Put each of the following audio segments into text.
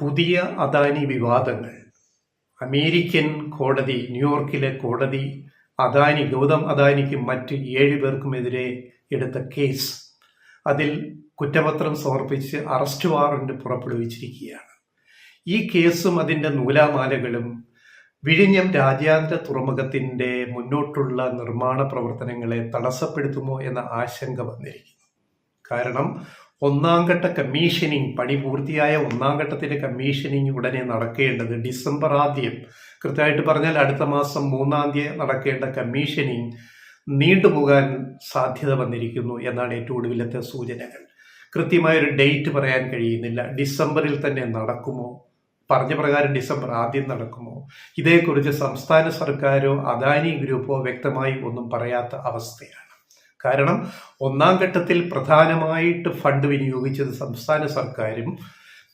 പുതിയ അദാനി വിവാദങ്ങൾ. അമേരിക്കൻ കോടതി ന്യൂയോർക്കിലെ കോടതി അദാനി ഗൗതം അദാനിക്കും മറ്റ് ഏഴ് പേർക്കുമെതിരെ എടുത്ത കേസ്. അതിൽ കുറ്റപത്രം സമർപ്പിച്ച് അറസ്റ്റ് വാറന്റ് പുറപ്പെടുവിച്ചിരിക്കുകയാണ്. ഈ കേസും അതിന്റെ നൂലാമാലകളും വിഴിഞ്ഞം രാജ്യാന്തര തുറമുഖത്തിന്റെ മുന്നോട്ടുള്ള നിർമ്മാണ പ്രവർത്തനങ്ങളെ തടസ്സപ്പെടുത്തുമോ എന്ന ആശങ്ക വന്നിരിക്കുന്നു. കാരണം ഒന്നാം ഘട്ട കമ്മീഷനിങ് പണി പൂർത്തിയായ ഒന്നാം ഘട്ടത്തിന്റെ കമ്മീഷനിങ് ഉടനെ നടക്കേണ്ടത് ഡിസംബർ ആദ്യം. കൃത്യമായിട്ട് പറഞ്ഞാൽ അടുത്ത മാസം മൂന്നാം തീയതി നടക്കേണ്ട കമ്മീഷനിങ് നീണ്ടുപോകാൻ സാധ്യത വന്നിരിക്കുന്നു എന്നാണ് ഏറ്റവും ഒടുവിലത്തെ സൂചനകൾ. കൃത്യമായൊരു ഡേറ്റ് പറയാൻ കഴിയുന്നില്ല. ഡിസംബറിൽ തന്നെ നടക്കുമോ? പറഞ്ഞ പ്രകാരം ഡിസംബർ ആദ്യം നടക്കുമോ? ഇതേക്കുറിച്ച് സംസ്ഥാന സർക്കാരോ അദാനി ഗ്രൂപ്പോ വ്യക്തമായി ഒന്നും പറയാത്ത അവസ്ഥയാണ്. കാരണം ഒന്നാം ഘട്ടത്തിൽ പ്രധാനമായിട്ട് ഫണ്ട് വിനിയോഗിച്ചത് സംസ്ഥാന സർക്കാരും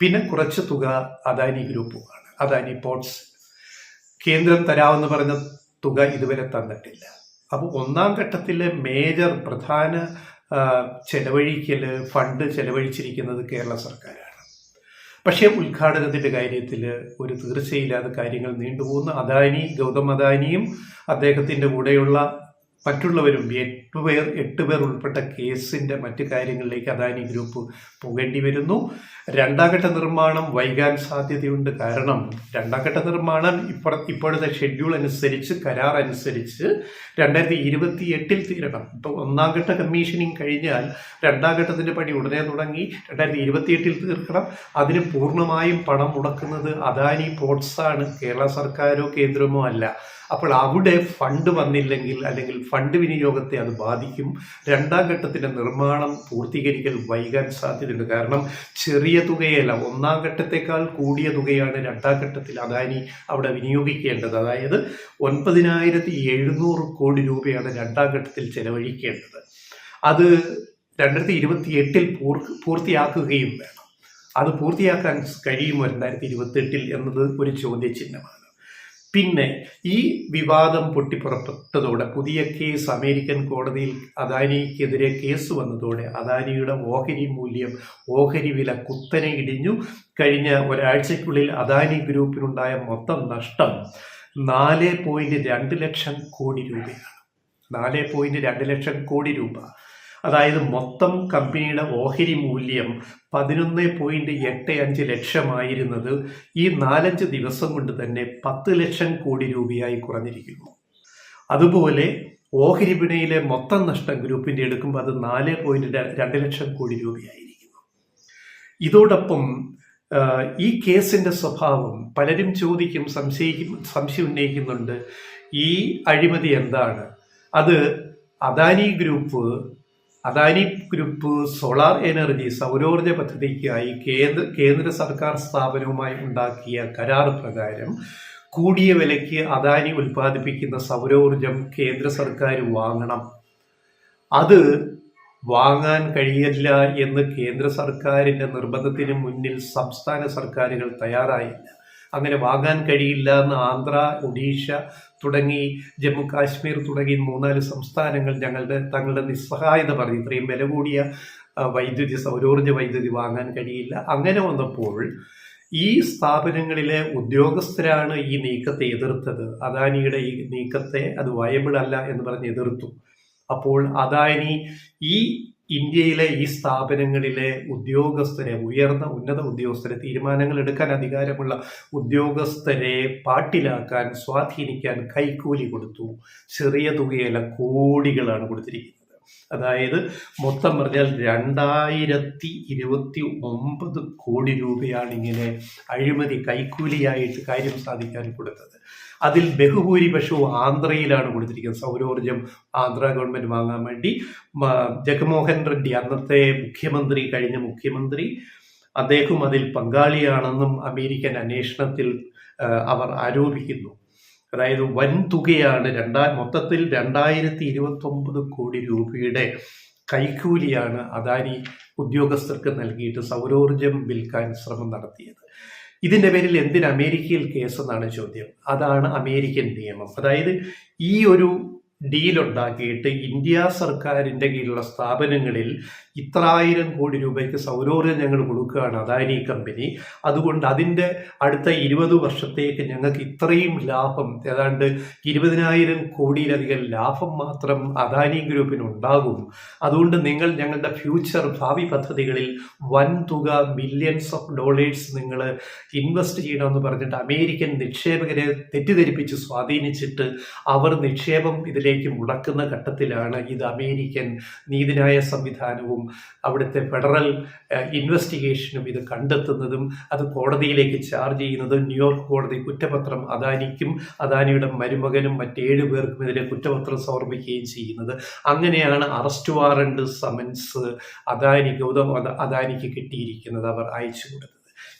പിന്നെ കുറച്ച് തുക അദാനി ഗ്രൂപ്പുമാണ് അദാനി പോർട്സ് കേന്ദ്രം തരാമെന്ന് പറഞ്ഞ തുക ഇതുവരെ തന്നിട്ടില്ല. അപ്പോൾ ഒന്നാം ഘട്ടത്തിലെ മേജർ പ്രധാന ചെലവഴിക്കൽ ഫണ്ട് ചെലവഴിച്ചിരിക്കുന്നത് കേരള സർക്കാരാണ്. പക്ഷേ ഉദ്ഘാടനത്തിന്റെ കാര്യത്തിൽ ഒരു തീർച്ചയില്ലാതെ കാര്യങ്ങൾ നീണ്ടുപോകുന്ന. അദാനി ഗൗതം അദാനിയും അദ്ദേഹത്തിന്റെ കൂടെയുള്ള മറ്റുള്ളവരും എട്ട് പേർ എട്ട് പേർ ഉൾപ്പെട്ട കേസിന്റെ മറ്റു കാര്യങ്ങളിലേക്ക് അദാനി ഗ്രൂപ്പ് പോകേണ്ടി വരുന്നു. രണ്ടാം ഘട്ട നിർമ്മാണം വൈകാൻ സാധ്യതയുണ്ട്. കാരണം രണ്ടാം ഘട്ട നിർമ്മാണം ഇപ്പുറ ഇപ്പോഴത്തെ ഷെഡ്യൂൾ അനുസരിച്ച് കരാർ അനുസരിച്ച് രണ്ടായിരത്തി ഇരുപത്തി എട്ടിൽ തീരണം. ഇപ്പോൾ ഒന്നാം ഘട്ട കമ്മീഷനിങ് കഴിഞ്ഞാൽ രണ്ടാം ഘട്ടത്തിന്റെ പണി ഉടനെ തുടങ്ങി രണ്ടായിരത്തി ഇരുപത്തി എട്ടിൽ തീർക്കണം. അതിന് പൂർണമായും പണം മുടക്കുന്നത് അദാനി പോർട്സാണ് കേരള സർക്കാരോ കേന്ദ്രമോ അല്ല. അപ്പോൾ അവിടെ ഫണ്ട് വന്നില്ലെങ്കിൽ അല്ലെങ്കിൽ ഫണ്ട് വിനിയോഗത്തെ അത് ബാധിക്കും. രണ്ടാം ഘട്ടത്തിന്റെ നിർമ്മാണം പൂർത്തീകരിക്കൽ വൈകാൻ സാധ്യതയുണ്ട്. കാരണം ചെറിയ തുകയല്ല ഒന്നാം ഘട്ടത്തെക്കാൾ കൂടിയ തുകയാണ് രണ്ടാം ഘട്ടത്തിൽ അദാനി അവിടെ വിനിയോഗിക്കേണ്ടത്. അതായത് ഒൻപതിനായിരത്തി എഴുന്നൂറ് കോടി രൂപയാണ് രണ്ടാം ഘട്ടത്തിൽ ചെലവഴിക്കേണ്ടത്. അത് രണ്ടായിരത്തി ഇരുപത്തി എട്ടിൽ പൂർ പൂർത്തിയാക്കുകയും വേണം. അത് പൂർത്തിയാക്കാൻ കഴിയുമോ രണ്ടായിരത്തി ഇരുപത്തി എട്ടിൽ എന്നത് ഒരു ചോദ്യചിഹ്നമാണ്. പിന്നെ ഈ വിവാദം പൊട്ടിപ്പുറപ്പെട്ടതോടെ പുതിയ കേസ് അമേരിക്കൻ കോടതിയിൽ അദാനിക്കെതിരെ കേസ് വന്നതോടെ അദാനിയുടെ ഓഹരി മൂല്യം ഓഹരി വില കുത്തനെ ഇടിഞ്ഞു. കഴിഞ്ഞ ഒരാഴ്ചയ്ക്കുള്ളിൽ അദാനി ഗ്രൂപ്പിനുണ്ടായ മൊത്തം നഷ്ടം നാല് പോയിന്റ് രണ്ട് ലക്ഷം കോടി രൂപയാണ്. നാല് പോയിന്റ് രണ്ട് ലക്ഷം കോടി രൂപ. അതായത് മൊത്തം കമ്പനിയുടെ ഓഹരി മൂല്യം പതിനൊന്ന് പോയിന്റ് എട്ട് അഞ്ച് ലക്ഷമായിരുന്നത് ഈ നാലഞ്ച് ദിവസം കൊണ്ട് തന്നെ പത്ത് ലക്ഷം കോടി രൂപയായി കുറഞ്ഞിരിക്കുന്നു. അതുപോലെ ഓഹരി വിപണിയിലെ മൊത്തം നഷ്ടം ഗ്രൂപ്പിന്റെ എടുക്കുമ്പോൾ അത് നാല് പോയിന്റ് രണ്ട് ലക്ഷം കോടി രൂപയായിരിക്കുന്നു. ഇതോടൊപ്പം ഈ കേസിന്റെ സ്വഭാവം പലരും ചോദിക്കും സംശയിക്കും സംശയം ഉന്നയിക്കുന്നുണ്ട്. ഈ അഴിമതി എന്താണ്? അത് Adani group Adani group solar energy സൗരോർജ പദ്ധതിക്കായി കേന്ദ്ര കേന്ദ്ര സർക്കാർ സ്ഥാപനവുമായി ഉണ്ടാക്കിയ കരാർ പ്രകാരം കൂടിയ വിലയ്ക്ക് അദാനി ഉൽപ്പാദിപ്പിക്കുന്ന സൗരോർജം കേന്ദ്ര സർക്കാർ വാങ്ങണം. അത് വാങ്ങാൻ കഴിയില്ല എന്ന് കേന്ദ്ര സർക്കാരിന്റെ നിർബന്ധത്തിന് മുന്നിൽ സംസ്ഥാന സർക്കാരുകൾ തയ്യാറായില്ല. അങ്ങനെ വാങ്ങാൻ കഴിയില്ല എന്ന് ആന്ധ്ര ഒഡീഷ തുടങ്ങി ജമ്മു കാശ്മീർ തുടങ്ങി മൂന്നാൽ സംസ്ഥാനങ്ങൾ ഞങ്ങളുടെ തങ്ങളുടെ നിസ്സഹായത പറഞ്ഞു. ഇത്രയും വില കൂടിയ വൈദ്യുതി സൗരോർജ വൈദ്യുതി വാങ്ങാൻ കഴിയില്ല. അങ്ങനെ വന്നപ്പോൾ ഈ സ്ഥാപനങ്ങളിലെ ഉദ്യോഗസ്ഥരാണ് ഈ നീക്കത്തെ എതിർത്തത്. അദാനിയുടെ ഈ നീക്കത്തെ അത് വയബിൾ അല്ല എന്ന് പറഞ്ഞ് എതിർത്തു. അപ്പോൾ അദാനി ഈ ഇന്ത്യയിലെ ഈ സ്ഥാപനങ്ങളിലെ ഉദ്യോഗസ്ഥരെ ഉയർന്ന ഉന്നത ഉദ്യോഗസ്ഥരെ തീരുമാനങ്ങൾ എടുക്കാൻ അധികാരമുള്ള ഉദ്യോഗസ്ഥരെ പാട്ടിലാക്കാൻ സ്വാധീനിക്കാൻ കൈക്കൂലി കൊടുത്തു. ചെറിയ തുകയല്ല കോടികളാണ് കൊടുത്തിരിക്കുന്നത്. അതായത് മൊത്തം പറഞ്ഞാൽ രണ്ടായിരത്തി ഇരുപത്തി ഒമ്പത് കോടി രൂപയാണ് ഇങ്ങനെ അഴിമതി കൈക്കൂലിയായിട്ട് കാര്യം സാധിക്കാൻ കൊടുത്തത്. അതിൽ ബഹുഭൂരിപക്ഷവും ആന്ധ്രയിലാണ് കൊടുത്തിരിക്കുന്നത്. സൗരോർജം ആന്ധ്ര ഗവൺമെന്റ് വാങ്ങാൻ വേണ്ടി. ജഗൻമോഹൻ റെഡ്ഡി അന്നത്തെ മുഖ്യമന്ത്രി കഴിഞ്ഞ മുഖ്യമന്ത്രി. അദ്ദേഹം അതിൽ പങ്കാളിയാണെന്നും അമേരിക്കൻ അന്വേഷണത്തിൽ അവർ ആരോപിക്കുന്നു. അതായത് വൻ തുകയാണ് രണ്ടാ മൊത്തത്തിൽ രണ്ടായിരത്തി ഇരുപത്തി ഒമ്പത് കോടി രൂപയുടെ കൈക്കൂലിയാണ് അദാനി ഉദ്യോഗസ്ഥർക്ക് നൽകിയിട്ട് സൗരോർജം വിൽക്കാൻ ശ്രമം നടത്തിയത്. ഇതിന്റെ പേരിൽ എന്തിന് അമേരിക്കയിൽ കേസെന്നാണ് ചോദ്യം. അതാണ് അമേരിക്കൻ നിയമം. അതായത് ഈ ഒരു ഡീലുണ്ടാക്കിയിട്ട് ഇന്ത്യ സർക്കാരിന്റെ കീഴിലുള്ള സ്ഥാപനങ്ങളിൽ ഇത്രായിരം കോടി രൂപയ്ക്ക് സൗരോർജം ഞങ്ങൾ കൊടുക്കുകയാണ് അദാനി കമ്പനി അതുകൊണ്ട് അതിന്റെ അടുത്ത ഇരുപത് വർഷത്തേക്ക് ഞങ്ങൾക്ക് ഇത്രയും ലാഭം ഏതാണ്ട് ഇരുപതിനായിരം കോടിയിലധികം ലാഭം മാത്രം അദാനി ഗ്രൂപ്പിന് ഉണ്ടാകും. അതുകൊണ്ട് നിങ്ങൾ ഞങ്ങളുടെ ഫ്യൂച്ചർ ഭാവി പദ്ധതികളിൽ വൻ തുക മില്യൺസ് ഓഫ് ഡോളേഴ്സ് നിങ്ങൾ ഇൻവെസ്റ്റ് ചെയ്യണമെന്ന് പറഞ്ഞിട്ട് അമേരിക്കൻ നിക്ഷേപകരെ തെറ്റിദ്ധരിപ്പിച്ച് സ്വാധീനിച്ചിട്ട് അവർ നിക്ഷേപം ഇതിലേക്ക് മുടക്കുന്ന ഘട്ടത്തിലാണ് ഇത് അമേരിക്കൻ നീതിന്യായ സംവിധാനവും അവിടുത്തെ ഫെഡറൽ ഇൻവെസ്റ്റിഗേഷനും ഇത് കണ്ടെത്തുന്നതും അത് കോടതിയിലേക്ക് ചാർജ് ചെയ്യുന്നതും ന്യൂയോർക്ക് കോടതി കുറ്റപത്രം അദാനിക്കും അദാനിയുടെ മരുമകനും മറ്റേഴ് പേർക്കും ഇതിലെ കുറ്റപത്രം സമർപ്പിക്കുകയും ചെയ്യുന്നത്. അങ്ങനെയാണ് arrest warrant summons Adani Gautam അദ- അദാനിക്ക് കിട്ടിയിരിക്കുന്നത് അവർ അയച്ചു കൊടുത്തത്.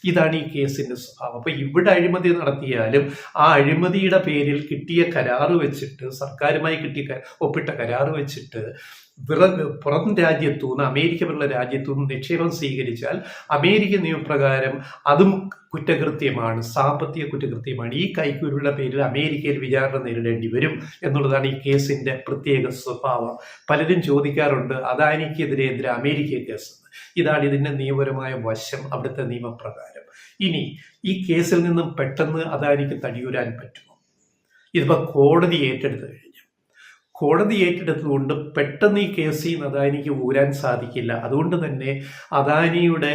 ഇതാണ് ഈ കേസിന്റെ സ്വഭാവം അപ്പൊ ഇവിടെ അഴിമതി നടത്തിയാലും ആ അഴിമതിയുടെ പേരിൽ കിട്ടിയ കരാറ് വെച്ചിട്ട് സർക്കാരുമായി കിട്ടിയ ഒപ്പിട്ട കരാറ് വെച്ചിട്ട് വിറ- പുറം രാജ്യത്തു നിന്ന് അമേരിക്ക പോലുള്ള രാജ്യത്തു നിന്ന് നിക്ഷേപം സ്വീകരിച്ചാൽ അമേരിക്ക നിയമപ്രകാരം അതും കുറ്റകൃത്യമാണ് സാമ്പത്തിക കുറ്റകൃത്യമാണ്. ഈ കൈക്കൂലിയുടെ പേരിൽ അമേരിക്കയിൽ വിചാരണ നേരിടേണ്ടി വരും എന്നുള്ളതാണ് ഈ കേസിന്റെ പ്രത്യേക സ്വഭാവം. പലരും ചോദിക്കാറുണ്ട് അദാനിക്കെതിരെ എതിരെ അമേരിക്ക കേസ്. ഇതാണ് ഇതിന്റെ നിയമപരമായ വശം അവിടുത്തെ നിയമപ്രകാരം. ഇനി ഈ കേസിൽ നിന്നും പെട്ടെന്ന് അദാനിക്ക് തടിയൂരാൻ പറ്റുമോ? ഇതിപ്പോ കോടതി ഏറ്റെടുത്ത് കോടതി ഏറ്റെടുത്തതുകൊണ്ട് പെട്ടെന്ന് ഈ കേസിൽ നിന്ന് അദാനിക്ക് ഊരാൻ സാധിക്കില്ല. അതുകൊണ്ട് തന്നെ അദാനിയുടെ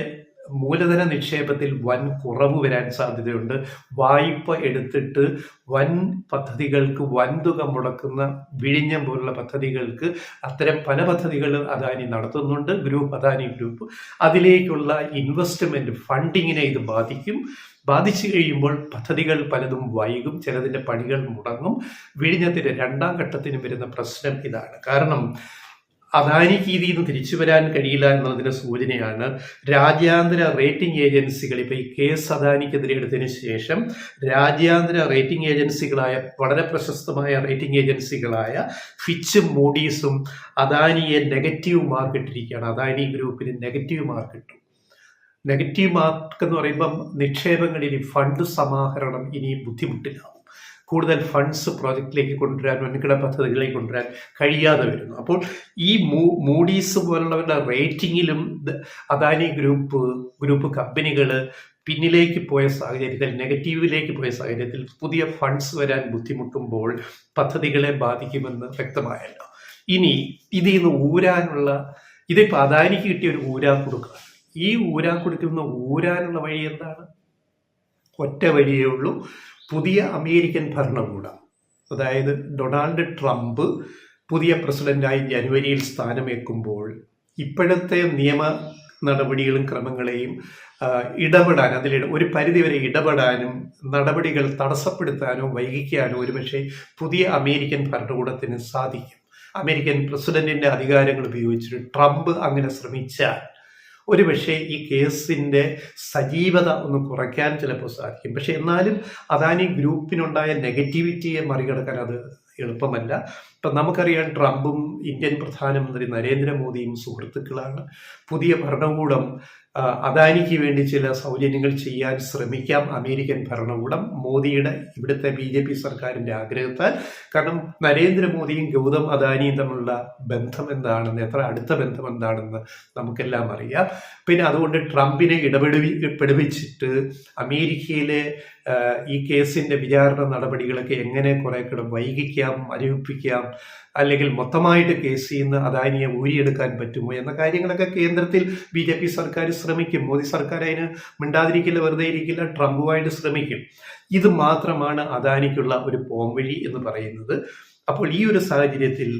മൂലധന നിക്ഷേപത്തിൽ വൻ കുറവ് വരാൻ സാധ്യതയുണ്ട്. വായ്പ എടുത്തിട്ട് വൻ പദ്ധതികൾക്ക് വൻതുക മുടക്കുന്ന വിഴിഞ്ഞം പോലുള്ള പദ്ധതികൾക്ക് അത്തരം പല പദ്ധതികൾ അദാനി നടത്തുന്നുണ്ട്. Group Adani group. അതിലേക്കുള്ള ഇൻവെസ്റ്റ്മെന്റ് ഫണ്ടിങ്ങിനെ ഇത് ബാധിക്കും. ബാധിച്ചു കഴിയുമ്പോൾ പദ്ധതികൾ പലതും വൈകും ചിലതിന്റെ പണികൾ മുടങ്ങും. വിഴിഞ്ഞത്തിന്റെ രണ്ടാം ഘട്ടത്തിന് വരുന്ന പ്രശ്നം ഇതാണ്. കാരണം അദാനിക്ക് ഇതിൽ നിന്ന് തിരിച്ചു വരാൻ കഴിയില്ല എന്നതിന്റെ സൂചനയാണ് രാജ്യാന്തര റേറ്റിംഗ് ഏജൻസികൾ. ഇപ്പോൾ ഈ കേസ് അദാനിക്കെതിരെ എടുത്തതിന് ശേഷം രാജ്യാന്തര റേറ്റിംഗ് ഏജൻസികളായ വളരെ പ്രശസ്തമായ റേറ്റിംഗ് ഏജൻസികളായ ഫിച്ചും മൂഡീസും അദാനിയെ നെഗറ്റീവ് മാർക്ക് ഇട്ടിരിക്കുകയാണ് അദാനി ഗ്രൂപ്പിന് നെഗറ്റീവ് മാർക്ക് ഇട്ടു നെഗറ്റീവ് മാർക്ക് എന്ന് പറയുമ്പം നിക്ഷേപങ്ങളിൽ ഫണ്ട് സമാഹരണം ഇനി ബുദ്ധിമുട്ടില്ല കൂടുതൽ ഫണ്ട്സ് പ്രോജക്റ്റിലേക്ക് കൊണ്ടുവരാൻ വൻകിട പദ്ധതികളിലേക്ക് കൊണ്ടുവരാൻ കഴിയാതെ വരുന്നു. അപ്പോൾ ഈ മൂഡീസ് പോലുള്ളവരുടെ ഇത് അദാനി ഗ്രൂപ്പ് ഗ്രൂപ്പ് കമ്പനികൾ പിന്നിലേക്ക് പോയ സാഹചര്യത്തിൽ നെഗറ്റീവിലേക്ക് പോയ സാഹചര്യത്തിൽ പുതിയ ഫണ്ട്സ് വരാൻ ബുദ്ധിമുട്ടുമ്പോൾ പദ്ധതികളെ ബാധിക്കുമെന്ന് വ്യക്തമായല്ലോ. ഇനി ഇതിൽ നിന്ന് ഊരാനുള്ള ഇതിപ്പോൾ അദാനിക്ക് കിട്ടിയ ഒരു ഊരാ കൊടുക്കുക ഈ ഊരാൻ കൊടുക്കുന്ന ഊരാനുള്ള വഴി എന്താണ്? ഒറ്റ വഴിയേ ഉള്ളൂ. പുതിയ അമേരിക്കൻ ഭരണകൂടം. അതായത് ഡൊണാൾഡ് ട്രംപ് പുതിയ പ്രസിഡന്റായി ജനുവരിയിൽ സ്ഥാനമേക്കുമ്പോൾ ഇപ്പോഴത്തെ നിയമ നടപടികളും ക്രമങ്ങളെയും ഇടപെടാൻ അതിൽ ഒരു പരിധിവരെ ഇടപെടാനും നടപടികൾ തടസ്സപ്പെടുത്താനോ വൈകിക്കാനോ ഒരുപക്ഷെ പുതിയ അമേരിക്കൻ ഭരണകൂടത്തിന് സാധിക്കും. അമേരിക്കൻ പ്രസിഡന്റിന്റെ അധികാരങ്ങൾ ഉപയോഗിച്ചിട്ട് ട്രംപ് അങ്ങനെ ശ്രമിച്ചാൽ ഒരുപക്ഷെ ഈ കേസിന്റെ സജീവത ഒന്ന് കുറയ്ക്കാൻ ചിലപ്പോൾ സാധിക്കും. പക്ഷെ എന്നാലും അദാനി ഗ്രൂപ്പിനുണ്ടായ നെഗറ്റിവിറ്റിയെ മറികടക്കാൻ അത് എളുപ്പമല്ല. ഇപ്പം നമുക്കറിയാം ട്രംപും ഇന്ത്യൻ പ്രധാനമന്ത്രി നരേന്ദ്രമോദിയും സുഹൃത്തുക്കളാണ്. പുതിയ ഭരണകൂടം അദാനിക്ക് വേണ്ടി ചില സൗജന്യങ്ങൾ ചെയ്യാൻ ശ്രമിക്കാം. അമേരിക്കൻ ഭരണകൂടം മോദിയുടെ ഇവിടുത്തെ ബി ജെ പി സർക്കാരിന്റെ ആഗ്രഹത്താൽ. കാരണം നരേന്ദ്രമോദിയും ഗൗതം അദാനിയും തമ്മിലുള്ള ബന്ധം എന്താണെന്ന് എത്ര അടുത്ത ബന്ധം എന്താണെന്ന് നമുക്കെല്ലാം അറിയാം. പിന്നെ അതുകൊണ്ട് ട്രംപിനെ ഇടപെടുവി പെടുവിച്ചിട്ട് അമേരിക്കയിലെ ഈ കേസിന്റെ വിചാരണ നടപടികളൊക്കെ എങ്ങനെ കുറേക്കൂടെ കൂടെ വൈകിക്കാം മരവിപ്പിക്കാം അല്ലെങ്കിൽ മൊത്തമായിട്ട് കേസ് ചെയ്യുന്ന അദാനിയെ ഊരിയെടുക്കാൻ പറ്റുമോ എന്ന കാര്യങ്ങളൊക്കെ കേന്ദ്രത്തിൽ ബി ജെ പി സർക്കാർ ശ്രമിക്കും. മോദി സർക്കാർ അതിന് മിണ്ടാതിരിക്കില്ല വെറുതെ ഇരിക്കില്ല ട്രംപുമായിട്ട് ശ്രമിക്കും. ഇത് മാത്രമാണ് അദാനിക്കുള്ള ഒരു പോംവഴി എന്ന് പറയുന്നത്. അപ്പോൾ ഈ ഒരു സാഹചര്യത്തിൽ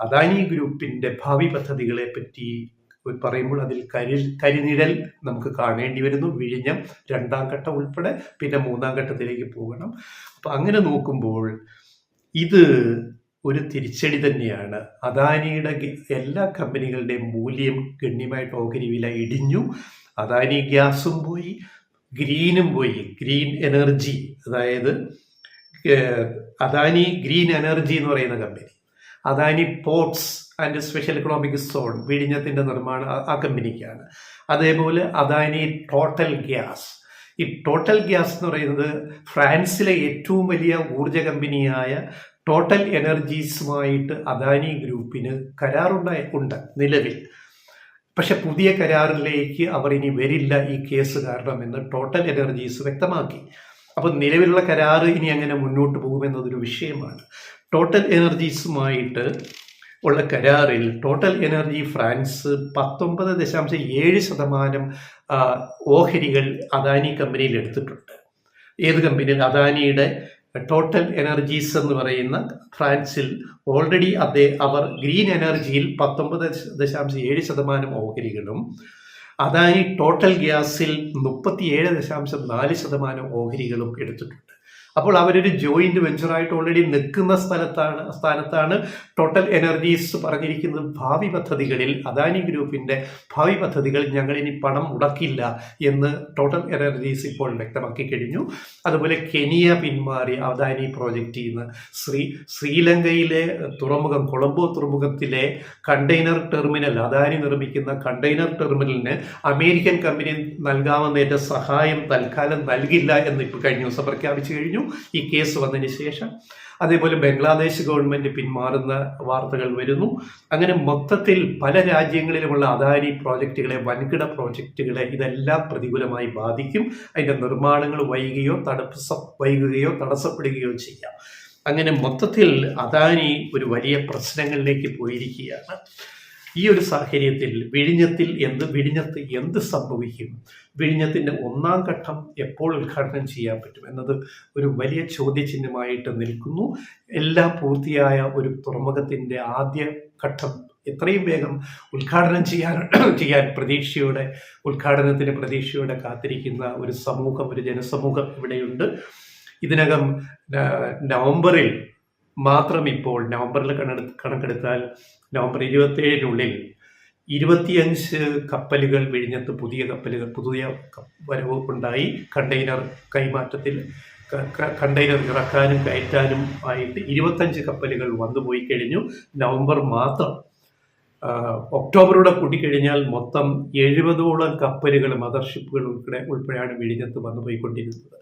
അദാനി ഗ്രൂപ്പിന്റെ ഭാവി പദ്ധതികളെ പറ്റി പറയുമ്പോൾ അതിൽ കരി കരിനിഴൽ നമുക്ക് കാണേണ്ടി വരുന്നു. വിഴിഞ്ഞം രണ്ടാം ഘട്ടം ഉൾപ്പെടെ പിന്നെ മൂന്നാം ഘട്ടത്തിലേക്ക് പോകണം. അപ്പം അങ്ങനെ നോക്കുമ്പോൾ ഇത് ഒരു തിരിച്ചടി തന്നെയാണ്. അദാനിയുടെ എല്ലാ കമ്പനികളുടെയും മൂല്യം ഗണ്യമായിട്ട് ഓഹരി വില ഇടിഞ്ഞു. അദാനി ഗ്യാസും പോയി ഗ്രീനും പോയി. ഗ്രീൻ എനർജി അതായത് അദാനി ഗ്രീൻ എനർജി എന്ന് പറയുന്ന company. Adani ports and special economic zone വിഴിഞ്ഞത്തിന്റെ നിർമ്മാണം ആ കമ്പനിക്കാണ്. അതേപോലെ അദാനി ടോട്ടൽ ഗ്യാസ്. ഈ ടോട്ടൽ ഗ്യാസ് എന്ന് പറയുന്നത് ഫ്രാൻസിലെ ഏറ്റവും വലിയ ഊർജ കമ്പനിയായ ടോട്ടൽ എനർജീസുമായിട്ട് അദാനി ഗ്രൂപ്പിന് കരാറുണ്ടായി ഉണ്ട് നിലവിൽ. പക്ഷെ പുതിയ കരാറിലേക്ക് അവർ ഇനി വരില്ല ഈ കേസ് കാരണം എന്ന് ടോട്ടൽ എനർജീസ് വ്യക്തമാക്കി. അപ്പം നിലവിലുള്ള കരാർ ഇനി എങ്ങനെ മുന്നോട്ട് പോകുമെന്നതൊരു വിഷയമാണ്. ടോട്ടൽ എനർജീസുമായിട്ട് ഉള്ള കരാറിൽ ടോട്ടൽ എനർജി ഫ്രാൻസ് പത്തൊമ്പത് ദശാംശം ഏഴ് ശതമാനം ഓഹരികൾ അദാനി കമ്പനിയിൽ എടുത്തിട്ടുണ്ട്. ഏത് കമ്പനിയിൽ? അദാനിയുടെ ടോട്ടൽ എനർജീസ് എന്ന് പറയുന്ന ഫ്രാൻസിൽ ഓൾറെഡി അവർ ഗ്രീൻ എനർജിയിൽ പത്തൊമ്പത് ദശാംശം ഏഴ് ശതമാനം ഓഹരികളും അതായത് ടോട്ടൽ ഗ്യാസിൽ മുപ്പത്തിയേഴ് ദശാംശം നാല് ശതമാനം ഓഹരികളും എടുത്തിട്ടുണ്ട്. അപ്പോൾ അവരൊരു ജോയിന്റ് വെഞ്ചറായിട്ട് ഓൾറെഡി നിൽക്കുന്ന സ്ഥലത്താണ് സ്ഥാനത്താണ് ടോട്ടൽ എനർജീസ് പറഞ്ഞിരിക്കുന്നത്. ഭാവി പദ്ധതികളിൽ അദാനി ഗ്രൂപ്പിന്റെ ഭാവി പദ്ധതികൾ ഞങ്ങൾ ഇനി പണം മുടക്കില്ല എന്ന് ടോട്ടൽ എനർജീസ് ഇപ്പോൾ വ്യക്തമാക്കി കഴിഞ്ഞു. അതുപോലെ കെനിയ പിന്മാറി അദാനി പ്രോജക്റ്റിൽ നിന്ന് ശ്രീ ശ്രീലങ്കയിലെ തുറമുഖം കൊളംബോ തുറമുഖത്തിലെ കണ്ടെയ്നർ ടെർമിനൽ അദാനി നിർമ്മിക്കുന്ന കണ്ടെയ്നർ ടെർമിനലിന് അമേരിക്കൻ കമ്പനി നൽകാമെന്നതിന്റെ സഹായം തൽക്കാലം നൽകില്ല എന്ന് ഇപ്പോൾ കഴിഞ്ഞ ദിവസം പ്രഖ്യാപിച്ചു കഴിഞ്ഞു. ഈ കേസ് വന്നതിന് ശേഷം. അതേപോലെ ബംഗ്ലാദേശ് ഗവൺമെന്റ് പിന്മാറുന്ന വാർത്തകൾ വരുന്നു. അങ്ങനെ മൊത്തത്തിൽ പല രാജ്യങ്ങളിലുമുള്ള അദാനി പ്രോജക്റ്റുകളെ വൻകിട പ്രോജക്റ്റുകളെ ഇതെല്ലാം പ്രതികൂലമായി ബാധിക്കും. അതിന്റെ നിർമ്മാണങ്ങൾ വൈകുകയോ തടസ്സ വൈകുകയോ തടസ്സപ്പെടുകയോ ചെയ്യാം. അങ്ങനെ മൊത്തത്തിൽ അദാനി ഒരു വലിയ പ്രശ്നങ്ങളിലേക്ക് പോയിരിക്കുകയാണ്. ഈ ഒരു സാഹചര്യത്തിൽ വിഴിഞ്ഞത്തിൽ എന്ത് വിഴിഞ്ഞത്ത് എന്ത് സംഭവിക്കും? വിഴിഞ്ഞത്തിന്റെ ഒന്നാം ഘട്ടം എപ്പോൾ ഉദ്ഘാടനം ചെയ്യാൻ പറ്റും എന്നത് ഒരു വലിയ ചോദ്യചിഹ്നമായിട്ട് നിൽക്കുന്നു. എല്ലാം പൂർത്തിയായ ഒരു തുറമുഖത്തിന്റെ ആദ്യ ഘട്ടം എത്രയും വേഗം ഉദ്ഘാടനം ചെയ്യാൻ ചെയ്യാൻ പ്രതീക്ഷയോടെ ഉദ്ഘാടനത്തിന് പ്രതീക്ഷയോടെ കാത്തിരിക്കുന്ന ഒരു സമൂഹം ഒരു ജനസമൂഹം ഇവിടെയുണ്ട്. ഇതിനകം നവംബറിൽ മാത്രം ഇപ്പോൾ നവംബറിൽ കണക്കെടുത്താൽ നവംബർ ഇരുപത്തേഴിനുള്ളിൽ ഇരുപത്തിയഞ്ച് കപ്പലുകൾ വിഴിഞ്ഞത്ത് പുതിയ കപ്പലുകൾ പുതിയ വരവ് ഉണ്ടായി കണ്ടെയ്നർ കൈമാറ്റത്തിൽ കണ്ടെയ്നർ ഇറക്കാനും കയറ്റാനും ആയിട്ട് ഇരുപത്തഞ്ച് കപ്പലുകൾ വന്നുപോയി കഴിഞ്ഞു. നവംബർ മാത്രം ഒക്ടോബറോടെ കൂട്ടിക്കഴിഞ്ഞാൽ മൊത്തം എഴുപതോളം കപ്പലുകൾ മദർഷിപ്പുകൾ ഉൾപ്പെടെ ഉൾപ്പെടെയാണ് വിഴിഞ്ഞത്ത് വന്നു പോയിക്കൊണ്ടിരുന്നത്.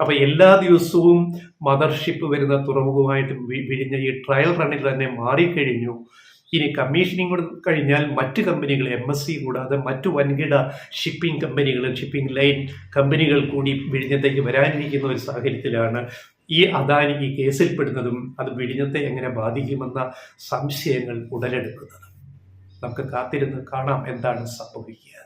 അപ്പോൾ എല്ലാ ദിവസവും മദർഷിപ്പ് വരുന്ന തുറമുഖമായിട്ട് വിഴിഞ്ഞ ഈ ട്രയൽ റണ്ണിൽ തന്നെ മാറിക്കഴിഞ്ഞു. ഇനി കമ്മീഷനിങ് കഴിഞ്ഞാൽ മറ്റ് കമ്പനികൾ എം എസ് സി കൂടാതെ മറ്റു വൻകിട ഷിപ്പിംഗ് കമ്പനികൾ ഷിപ്പിംഗ് ലൈൻ കമ്പനികൾ കൂടി വിഴിഞ്ഞത്തേക്ക് വരാനിരിക്കുന്ന ഒരു സാഹചര്യത്തിലാണ് ഈ അദാനി ഈ കേസിൽപ്പെടുന്നതും അത് വിഴിഞ്ഞത്തെ എങ്ങനെ ബാധിക്കുമെന്ന സംശയങ്ങൾ ഉടലെടുക്കുന്നത്. നമുക്ക് കാത്തിരുന്ന് കാണാം എന്താണ് സംഭവിക്കുക.